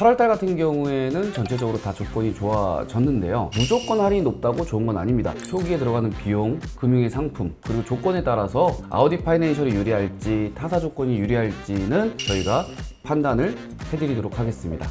8월달 같은 경우에는 전체적으로 다 조건이 좋아졌는데요. 무조건 할인이 높다고 좋은 건 아닙니다. 초기에 들어가는 비용, 금융의 상품, 그리고 조건에 따라서 아우디 파이낸셜이 유리할지 타사 조건이 유리할지는 저희가 판단을 해드리도록 하겠습니다.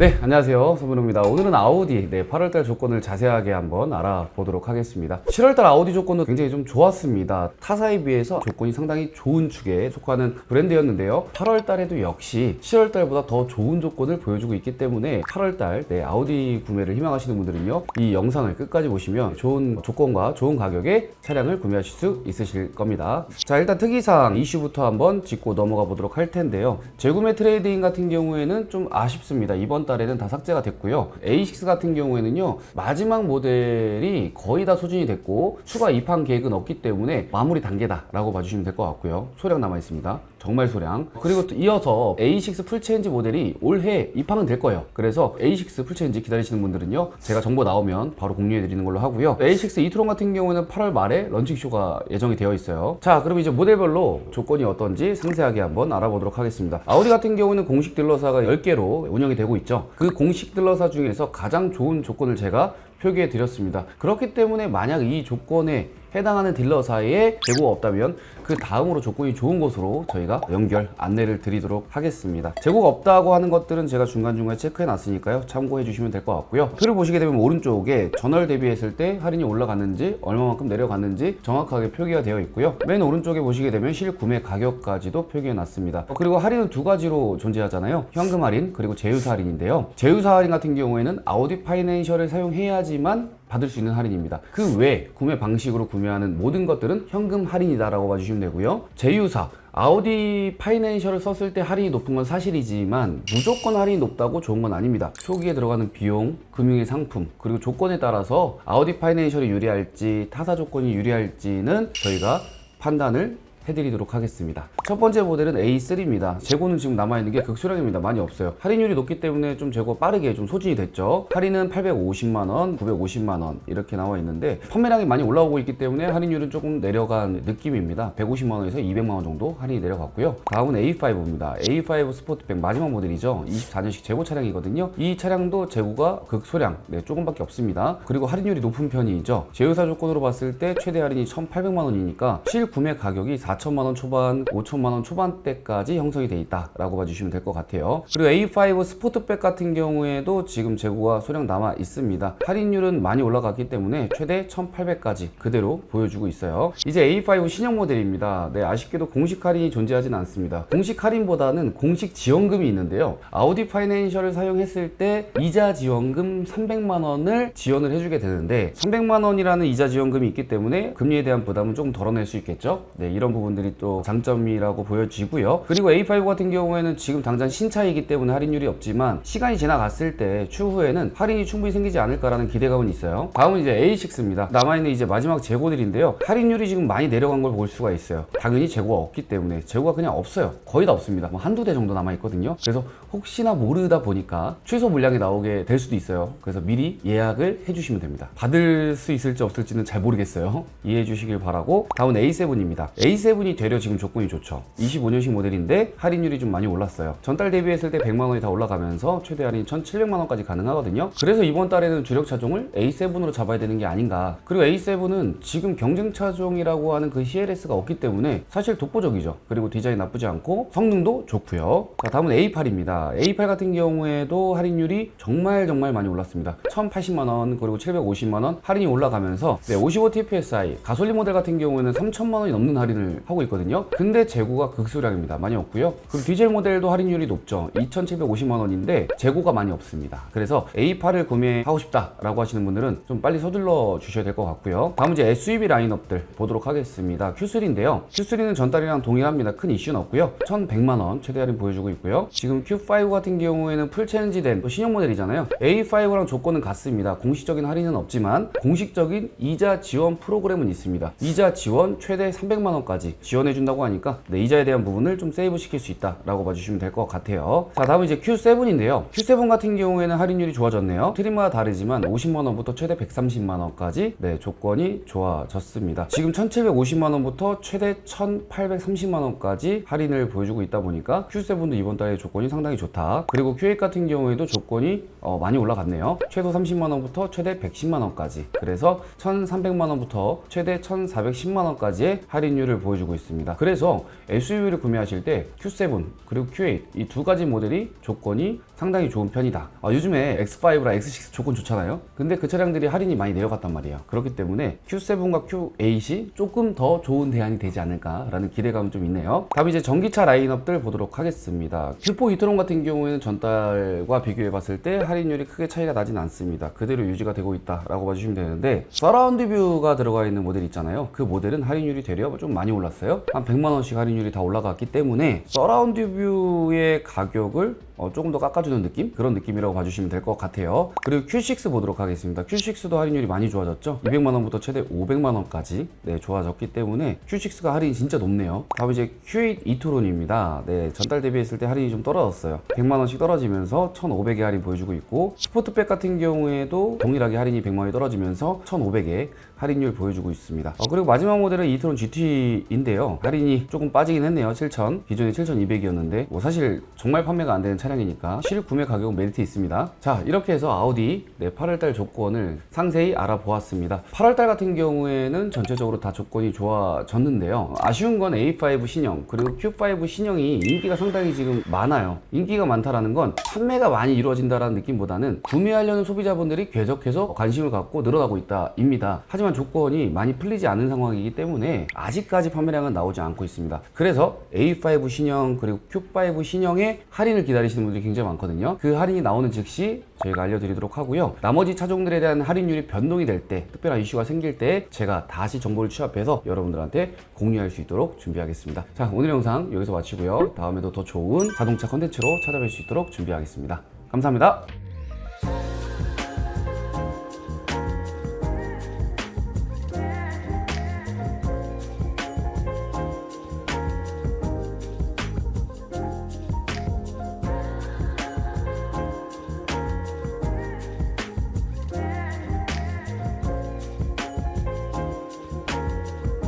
네, 안녕하세요. 서문호입니다. 오늘은 아우디 네, 8월달 조건을 자세하게 한번 알아보도록 하겠습니다. 7월달 아우디 조건도 굉장히 좀 좋았습니다. 타사에 비해서 조건이 상당히 좋은 축에 속하는 브랜드였는데요. 8월달에도 역시 7월달보다 더 좋은 조건을 보여주고 있기 때문에 8월달 네, 아우디 구매를 희망하시는 분들은요, 이 영상을 끝까지 보시면 좋은 조건과 좋은 가격에 차량을 구매하실 수 있으실 겁니다. 자, 일단 특이사항 이슈부터 한번 짚고 넘어가 보도록 할 텐데요. 재구매 트레이드인 같은 경우에는 좀 아쉽습니다. 이번 달에는 다 삭제가 됐고요. A6 같은 경우에는요, 마지막 모델이 거의 다 소진이 됐고, 추가 입항 계획은 없기 때문에 마무리 단계다라고 봐주시면 될 것 같고요. 소량 남아 있습니다. 정말 소량. 그리고 또 이어서 A6 풀체인지 모델이 올해 입항은 될 거예요. 그래서 A6 풀체인지 기다리시는 분들은요, 제가 정보 나오면 바로 공유해 드리는 걸로 하고요. A6 이트론 같은 경우에는 8월 말에 런칭쇼가 예정이 되어 있어요. 자, 그럼 이제 모델별로 조건이 어떤지 상세하게 한번 알아보도록 하겠습니다. 아우디 같은 경우는 공식 딜러사가 10개로 운영이 되고 있죠. 그 공식 딜러사 중에서 가장 좋은 조건을 제가 표기해 드렸습니다. 그렇기 때문에 만약 이 조건에 해당하는 딜러사에 재고가 없다면 그 다음으로 조건이 좋은 곳으로 저희가 연결 안내를 드리도록 하겠습니다. 재고가 없다고 하는 것들은 제가 중간중간 체크해 놨으니까요. 참고해 주시면 될 것 같고요. 글을 보시게 되면 오른쪽에 전월 대비했을 때 할인이 올라갔는지 얼마만큼 내려갔는지 정확하게 표기가 되어 있고요. 맨 오른쪽에 보시게 되면 실구매 가격까지도 표기해 놨습니다. 어, 그리고 할인은 두 가지로 존재하잖아요. 현금 할인 그리고 제휴사 할인인데요. 제휴사 할인 같은 경우에는 아우디 파이낸셜을 사용해야지만 받을 수 있는 할인입니다. 그 외 구매 방식으로 구매하는 모든 것들은 현금 할인이다라고 봐주시면 되고요. 제휴사 아우디 파이낸셜을 썼을 때 할인이 높은 건 사실이지만 무조건 할인이 높다고 좋은 건 아닙니다. 초기에 들어가는 비용, 금융의 상품, 그리고 조건에 따라서 아우디 파이낸셜이 유리할지 타사 조건이 유리할지는 저희가 판단을 해드리도록 하겠습니다. 첫 번째 모델은 A3입니다. 재고는 지금 남아있는 게 극소량입니다. 많이 없어요. 할인율이 높기 때문에 좀 재고 빠르게 좀 소진이 됐죠. 할인은 850만원, 950만원 이렇게 나와 있는데 판매량이 많이 올라오고 있기 때문에 할인율은 조금 내려간 느낌입니다. 150만원에서 200만원 정도 할인이 내려갔고요. 다음은 A5입니다. A5 스포트백 마지막 모델이죠. 24년식 재고 차량이거든요. 이 차량도 재고가 극소량, 네, 조금밖에 없습니다. 그리고 할인율이 높은 편이죠. 제휴사 조건으로 봤을 때 최대 할인이 1,800만원이니까 실구매 가격이 4 천만 원 초반, 5천만 원 초반대까지 형성이 돼 있다라고 봐주시면 될 것 같아요. 그리고 A5 스포트백 같은 경우에도 지금 재고가 소량 남아 있습니다. 할인율은 많이 올라갔기 때문에 최대 1,800까지 그대로 보여주고 있어요. 이제 A5 신형 모델입니다. 네, 아쉽게도 공식 할인이 존재하진 않습니다. 공식 할인보다는 공식 지원금이 있는데요. 아우디 파이낸셜을 사용했을 때 이자 지원금 300만 원을 지원을 해주게 되는데 300만 원이라는 이자 지원금이 있기 때문에 금리에 대한 부담은 조금 덜어낼 수 있겠죠. 네, 이런 부분들이 또 장점이라고 보여지고요. 그리고 A5 같은 경우에는 지금 당장 신차이기 때문에 할인율이 없지만 시간이 지나갔을 때 추후에는 할인이 충분히 생기지 않을까라는 기대감은 있어요. 다음은 이제 A6입니다. 남아있는 이제 마지막 재고들인데요. 할인율이 지금 많이 내려간 걸 볼 수가 있어요. 당연히 재고가 없기 때문에 재고가 그냥 없어요. 거의 다 없습니다. 뭐 한두 대 정도 남아있거든요. 그래서 혹시나 모르다 보니까 최소 물량이 나오게 될 수도 있어요. 그래서 미리 예약을 해주시면 됩니다. 받을 수 있을지 없을지는 잘 모르겠어요. 이해해 주시길 바라고 다음은 A7입니다. A7 이 되려 지금 조건이 좋죠. 25년식 모델인데 할인율이 좀 많이 올랐어요. 전달 대비했을 때 100만 원이 다 올라가면서 최대 할인 1,700만 원까지 가능하거든요. 그래서 이번 달에는 주력 차종을 A7으로 잡아야 되는 게 아닌가. 그리고 A7은 지금 경쟁 차종이라고 하는 그 CLS가 없기 때문에 사실 독보적이죠. 그리고 디자인 나쁘지 않고 성능도 좋고요. 자, 다음은 A8입니다. A8 같은 경우에도 할인율이 정말 정말 많이 올랐습니다. 1,080만 원 그리고 750만 원 할인이 올라가면서 네, 55 TPSI 가솔린 모델 같은 경우에는 3천만 원이 넘는 할인을 하고 있거든요. 근데 재고가 극소량입니다. 많이 없고요. 그리고 디젤 모델도 할인율이 높죠. 2,750만 원인데 재고가 많이 없습니다. 그래서 A8을 구매하고 싶다 라고 하시는 분들은 좀 빨리 서둘러 주셔야 될 것 같고요. 다음 이제 SUV 라인업들 보도록 하겠습니다. Q3인데요. Q3는 전달이랑 동일합니다. 큰 이슈는 없고요. 1,100만 원 최대 할인 보여주고 있고요. 지금 Q5 같은 경우에는 풀 체인지된 또 신형 모델이잖아요. A5랑 조건은 같습니다. 공식적인 할인은 없지만 공식적인 이자 지원 프로그램은 있습니다. 이자 지원 최대 300만 원까지 지원해 준다고 하니까 네, 이자에 대한 부분을 좀 세이브 시킬 수 있다라고 봐주시면 될 것 같아요. 자, 다음은 이제 Q7인데요. Q7 같은 경우에는 할인율이 좋아졌네요. 트림마다 다르지만 50만 원부터 최대 130만 원까지 네, 조건이 좋아졌습니다. 지금 1,750만 원부터 최대 1,830만 원까지 할인을 보여주고 있다 보니까 Q7도 이번 달에 조건이 상당히 좋다. 그리고 Q8 같은 경우에도 조건이 어, 많이 올라갔네요. 최소 30만 원부터 최대 110만 원까지. 그래서 1,300만 원부터 최대 1,410만 원까지의 할인율을 보여주고 있습니다. 그래서 SUV를 구매하실 때 Q7 그리고 Q8 이 두 가지 모델이 조건이 상당히 좋은 편이다. 아, 요즘에 X5랑 X6 조건 좋잖아요. 근데 그 차량들이 할인이 많이 내려갔단 말이에요. 그렇기 때문에 Q7과 Q8이 조금 더 좋은 대안이 되지 않을까라는 기대감은 좀 있네요. 다음 이제 전기차 라인업들 보도록 하겠습니다. Q4 이트론 같은 경우에는 전달과 비교해 봤을 때 할인율이 크게 차이가 나진 않습니다. 그대로 유지가 되고 있다라고 봐주시면 되는데 서라운드 뷰가 들어가 있는 모델 있잖아요. 그 모델은 할인율이 되려 좀 많이 올랐어요. 한 100만 원씩 할인율이 다 올라갔기 때문에 서라운드 뷰의 가격을 어, 조금 더 깎아주는 느낌? 그런 느낌이라고 봐주시면 될 것 같아요. 그리고 Q6 보도록 하겠습니다. Q6도 할인율이 많이 좋아졌죠? 200만 원부터 최대 500만 원까지 네, 좋아졌기 때문에 Q6가 할인이 진짜 높네요. 다음 이제 Q8 이토론입니다. 네, 전달 대비했을 때 할인이 좀 떨어졌어요. 100만 원씩 떨어지면서 1,500의 할인 보여주고 있고 스포트백 같은 경우에도 동일하게 할인이 100만 원이 떨어지면서 1,500의 할인율 보여주고 있습니다. 어, 그리고 마지막 모델은 이트론 GT인데요. 할인이 조금 빠지긴 했네요. 7,000. 기존에 7,200이었는데 뭐 사실 정말 판매가 안 되는 차량 이니까 실 구매 가격은 메리트 있습니다. 자 이렇게 해서 아우디 네, 8월달 조건을 상세히 알아보았습니다. 8월달 같은 경우에는 전체적으로 다 조건이 좋아졌는데요. 아쉬운 건 A5 신형 그리고 Q5 신형이 인기가 상당히 지금 많아요. 인기가 많다라는 건 판매가 많이 이루어진다라는 느낌보다는 구매하려는 소비자분들이 계속해서 관심을 갖고 늘어나고 있다 입니다. 하지만 조건이 많이 풀리지 않은 상황이기 때문에 아직까지 판매량은 나오지 않고 있습니다. 그래서 A5 신형 그리고 Q5 신형의 할인을 기다리 시는 분들이 굉장히 많거든요. 그 할인이 나오는 즉시 저희가 알려드리도록 하고요. 나머지 차종들에 대한 할인율이 변동이 될 때, 특별한 이슈가 생길 때 제가 다시 정보를 취합해서 여러분들한테 공유할 수 있도록 준비하겠습니다. 자, 오늘 영상 여기서 마치고요. 다음에도 더 좋은 자동차 컨텐츠로 찾아뵐 수 있도록 준비하겠습니다. 감사합니다.